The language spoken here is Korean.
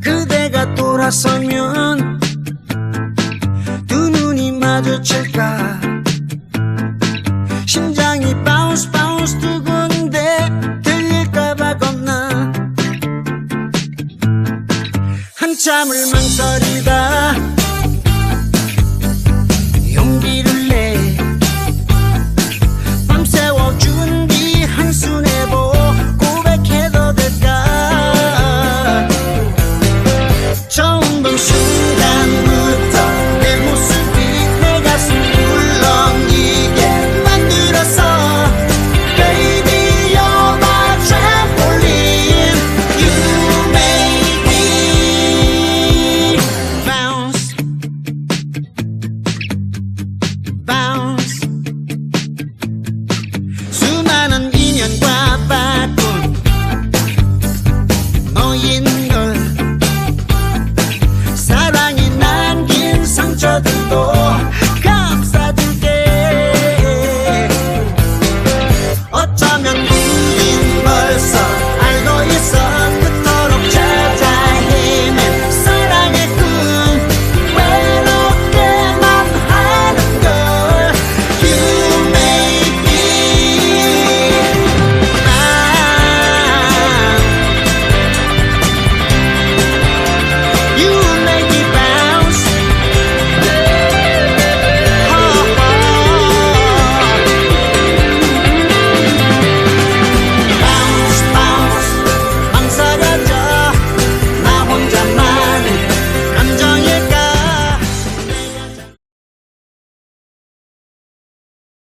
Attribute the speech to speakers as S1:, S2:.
S1: 그대가 돌아서면 두 눈이 마주칠까 한참을 망설이다.